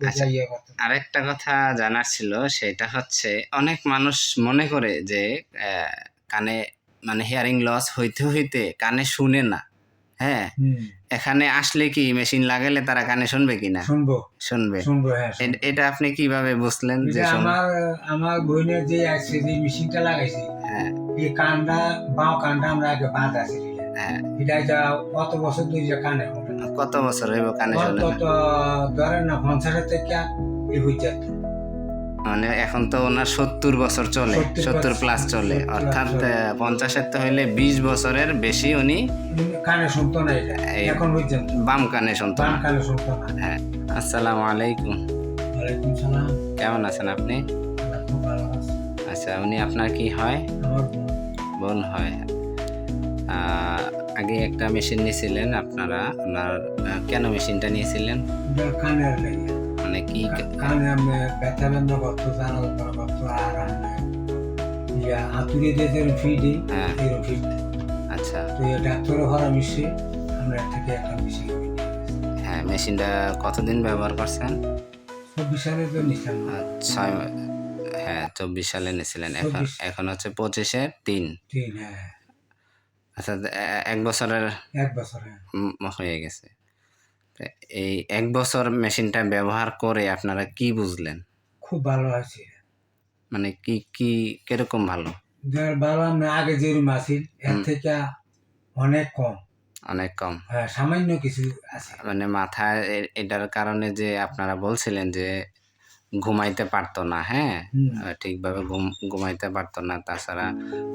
আচ্ছা। আরেকটা কথা জানার ছিল সেটা হচ্ছে অনেক মানুষ মনে করে যে কানে মানে হিয়ারিং লস হইতে হইতে কানে শুনে না হ্যাঁ? এখানে আসলে কি মেশিন লাগালে তারা কানে শুনবে কিনা শুনব। শুনবে। শুনব হ্যাঁ এটা আপনি কীভাবে বুঝলেন যে আমার আমার বোনের যে আছে যে মেশিনটা লাগাইছি হ্যাঁ। এই কানটা বাঁ কানটা আমরা আগে বাদ আছে হ্যাঁ। এটা যা কত বছর যে কানে কত বছর হইব কানে শুনে না? অন্তত ধরেন না পঞ্চাশের থেকে এই পর্যন্ত মানে এখন তো ওনার সত্তর বছর চলে সত্তর প্লাস চলে। অর্থাৎ পঞ্চাশের তো হইলে বিশ বছরের বেশি উনি কানে শুনতো না এটা। এখন বাম কানে শুনতো বাম না। কানে শুনতো না। হ্যাঁ আসসালামু আলাইকুম। ওয়ালাইকুম সালাম। কেমন আছেন আপনি? আচ্ছা উনি আপনার কি হয়? বোন। হয়। আগে একটা মেশিন নিয়েছিলেন আপনারা? আপনার কেন মেশিনটা নিয়েছিলেন? কানের লেগে মানে কি কানে আমি ব্যথা ব্যথা করতো জানা করতো আর ইয়া হাতুড়ি দিয়ে যেরকম ফি হ্যাঁ। এরকম আচ্ছা। তো ডাক্তারও হরা মিশে আমরা থেকে একটা মিশে হ্যাঁ মেশিনটা কতদিন ব্যবহার করছেন? চব্বিশ সালে তো নিতাম ছয় হ্যাঁ চব্বিশ সালে নিয়েছিলেন। এখন এখন হচ্ছে পঁচিশে তিন। ঠিক হ্যাঁ। আচ্ছা এক বছরের এক বছর হ্যাঁ। হয়ে গেছে। এই এক বছর মেশিনটা ব্যবহার করে আপনারা কি বুঝলেন? খুব ভালো আছে। মানে কি কি কীরকম ভালো? ভালো আমরা আগে যেরকম আছিল এর থেকে অনেক কম। অনেক কম। হ্যাঁ সামান্য কিছু আছে। মানে মাথায় এটার কারণে যে আপনারা বলছিলেন যে ঘুমাইতে পারতো না হ্যাঁ? ঠিকভাবে ঘুম ঘুমাইতে পারতো না তাছাড়া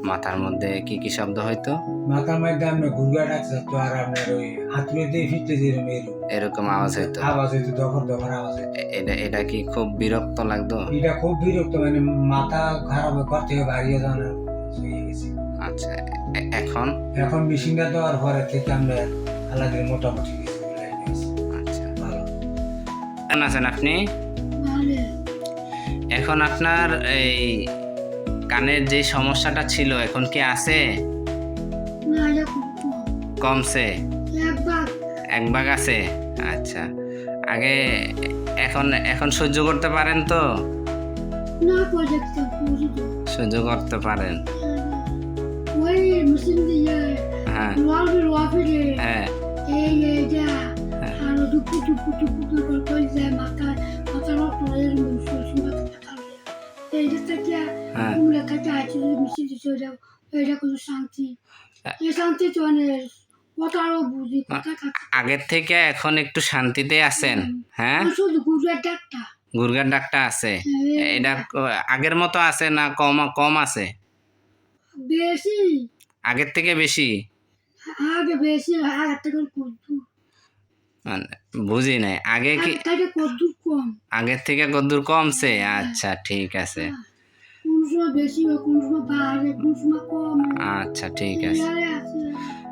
মাথার মধ্যে কি কি শব্দ হইতো? মাথার মধ্যে আমরা ঘুরগা ডাকছে তো আর আপনার ওই হাতুড়ি দিয়ে ফিরতে যেরকম এরকম আওয়াজ হইতো? আওয়াজ হইতো দখর দখর আওয়াজ এটা এটা কি খুব বিরক্ত লাগতো? এটা খুব বিরক্ত মানে মাথা খারাপ হয়ে ঘর থেকে বাড়িয়ে যাওয়ার হয়ে আচ্ছা এখন? এখন মেশিনটা দেওয়ার পরে থেকে আমরা আলাদা মোটামুটি। আচ্ছা। ভালো। আছেন আপনি? এখন আপনার এই কানের যে সমস্যাটা ছিল এখন কি আছে? কমছে। এক ভাগ। আছে? আচ্ছা। আগে এখন এখন সহ্য করতে পারেন তো? সহ্য করতে পারেন। হ্যাঁ। হ্যাঁ। হ্যাঁ। আর হ্যাঁ কোনো শান্তি এই শান্তি তো বুঝি আগের থেকে এখন একটু শান্তিতে আছেন হ্যাঁ? শুধু ডাক্তার গুরগার ডাকটা আছে। এটা আগের মতো আছে না কম কম আছে? বেশি। আগের থেকে বেশি? আগে বেশি আগের থেকে বুঝি নাই। আগে কি আগের থেকে কদ্দূর কমছে? আচ্ছা ঠিক আছে। কোন সময় বেশি হয় কোন সময় বাড়ে কোন সময় কম। আচ্ছা ঠিক আছে।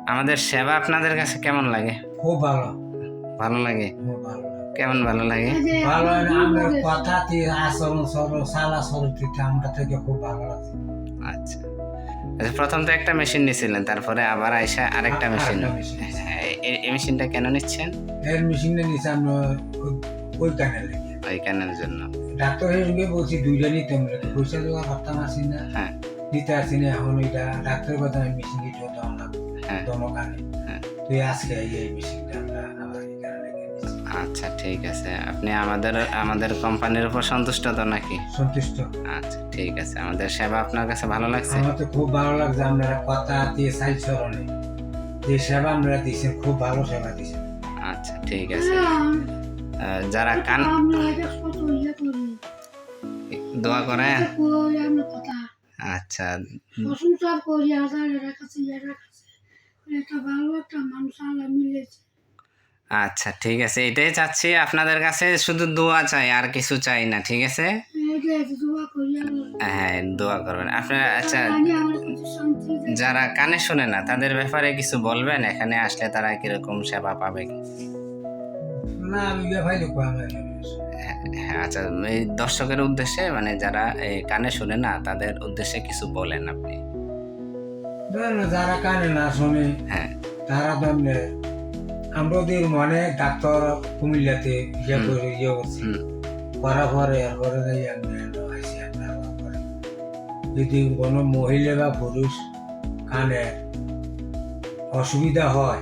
আমাদের সেবা আপনাদের কাছে কেমন লাগে? খুব ভালো। ভালো লাগে? কেমন ভালো লাগে? ভালো আমরা কথা আচরণ সরল সালা সরল আমরা থেকে খুব ভালো আচ্ছা আচ্ছা। প্রথম তো একটা মেশিন নিয়েছিলেন তারপরে আবার আইসা আরেকটা মেশিন এই- মেশিনটা কেন নিচ্ছেন? এর মেশিনটা নিচে আমরা ওই- ওই কানে লেগে ওই কানের জন্য। ডাক্তার হিসেবে বলছি দুইটা নিতে আমরা পয়সা দেওয়া পারতাম আসি না। হ্যাঁ। নিতে আসি না এখন ওইটা ডাক্তার কথা মেশিন দিতে হতাম না হ্যাঁ। হ্যাঁ। তুই আজকে এই মেশিনটা আচ্ছা ঠিক আছে। আপনি আমাদের আমাদের কোম্পানির উপর সন্তুষ্ট তো নাকি? সন্তুষ্ট। আচ্ছা ঠিক আছে। আমাদের সেবা আপনার কাছে ভালো লাগছে? আমার তো খুব ভালো লাগছে আপনারা কথা দিয়ে সাইজ সরণে। যে সেবা আপনারা দিয়েছেন খুব ভালো সেবা দিয়েছেন। আচ্ছা ঠিক আছে। যারা কান ইয়ে করি দোয়া করে আচ্ছা। প্রশংসা করি আদার এর কাছে এর কাছে। এটা ভালো একটা মানুষ আল্লাহ মিলেছে। আচ্ছা ঠিক আছে। এটাই চাচ্ছি আপনাদের কাছে শুধু দোয়া চাই আর কিছু চাই না ঠিক আছে? হ্যাঁ দোয়া করবেন। আপনার আচ্ছা। যারা কানে শোনে না তাদের ব্যাপারে কিছু বলবেন? এখানে আসলে তারা কীরকম সেবা পাবে? হ্যাঁ, আচ্ছা এই দর্শকের উদ্দেশ্যে মানে যারা এই কানে শোনে না তাদের উদ্দেশ্যে কিছু বলেন আপনি। যারা কানে না শোনে হ্যাঁ। তারা তো আমরা ওদের মনে ডাক্তার কুমিল্লাতে ইয়ে। করে ইয়ে করছি। করার পরে এরপরে আসি আপনার যদি কোনো মহিলা বা পুরুষ কানে অসুবিধা হয়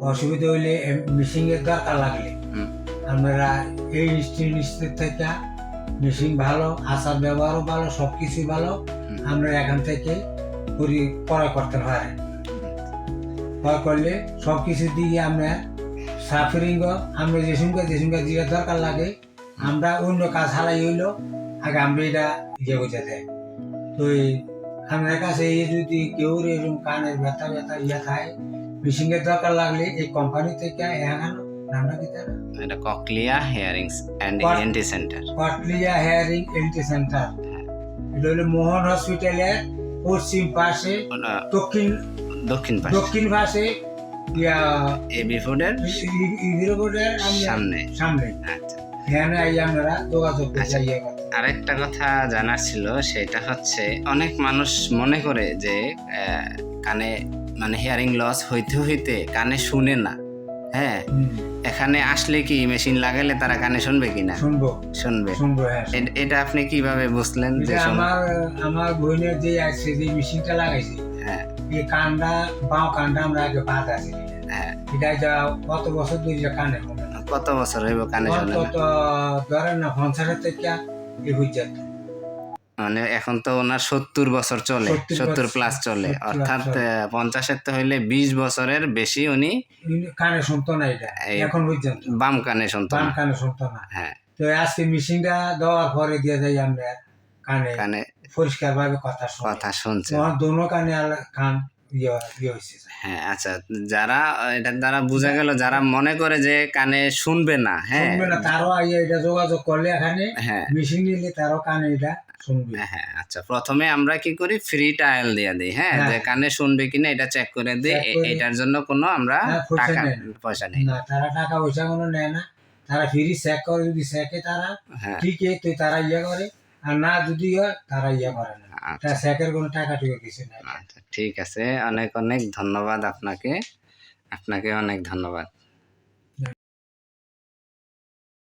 অসুবিধা হইলে মেশিন এর দরকার লাগলে আমরা এই ইনস্টিটিউট থেকে মেশিন ভালো আচার ব্যবহারও ভালো সব কিছুই ভালো আমরা এখান থেকে করি ক্রয় করতে পারি ক্রয় করলে সব কিছু দিয়ে আমরা সাফারিং আমরা যে সঙ্গে যে সঙ্গে যে দরকার লাগে আমরা অন্য কাজ হারাই হইল আগে আমরা এটা ইয়ে বুঝে দেয় তো আমার কাছে এই যদি কেউ এরকম কানের ব্যথা ব্যথা ইয়ে থাকে মেশিনের দরকার লাগলে এই কোম্পানি থেকে এখানো নামটা কি তার? এটা cochlea hearings and What? ENT centre cochlea hearing ENT centre এটা হলো মোহন হসপিটালের পশ্চিম পাশে দক্ষিণ দক্ষিণ পাশে। দক্ষিণ পাশে এবি সামনে। সামনে। আচ্ছা। করতে আচ্ছা। আরেকটা কথা জানার ছিল সেটা হচ্ছে অনেক মানুষ মনে করে যে কানে মানে হিয়ারিং লস হইতে হইতে কানে শুনে না। হ্যাঁ? এখানে আসলে কি মেশিন লাগালে তারা কানে শুনবে কিনা? শুনব। হ্যাঁ এটা আপনি কীভাবে বুঝলেন যে আমার আমার বোনের যে আছে যে মেশিনটা লাগাইছি হ্যাঁ। এই কানটা বাঁ কানটা আমরা আগে বাদ আছি হ্যাঁ। এটা যা কত বছর যা কানে হবে কত বছর হইব কানে শুনে ধরেন না পঞ্চাশের থেকে এই মানে এখন তো ওনার সত্তর বছর চলে সত্তর প্লাস চলে। অর্থাৎ পঞ্চাশের তো হইলে বিশ বছরের বেশি উনি কানে শুনতো না এটা। এখন পর্যন্ত। বাম কানে শুনতো বাম কানে শুনতো না হ্যাঁ। তো আজকে মেশিনটা দেওয়ার পরে দিয়ে যাই আমরা। কানে কানে কথা কথা শুনছে। দোনো কানে কান ইয়ে ইয়ে হ্যাঁ আচ্ছা যারা দ্বারা বোঝা গেল যারা মনে করে যে কানে শুনবে না হ্যাঁ। তারও এটা যোগাযোগ করলে এখানে হ্যাঁ। মেশিন নিলে তারও কানে এটা হ্যাঁ আচ্ছা প্রথমে আমরা কি করি? ফ্রি ট্রায়াল দিয়ে দিই হ্যাঁ হ্যাঁ। যে কানে শুনবে কিনা এটা চেক করে দিই এটার জন্য কোনো আমরা হ্যাঁ, টাকা পয়সা নেই। না তারা টাকা পয়সা কোনো নেয় না। তারা ফ্রি চেক করে যদি চেকে তারা হ্যাঁ। ঠিক তারা ইয়ে করে। আর না যদি হয় তারা ইয়ে করে না। আচ্ছা। চেকের কোনো টাকা টুকু কিছু নেই। আচ্ছা ঠিক আছে। অনেক অনেক ধন্যবাদ আপনাকে। আপনাকে অনেক ধন্যবাদ।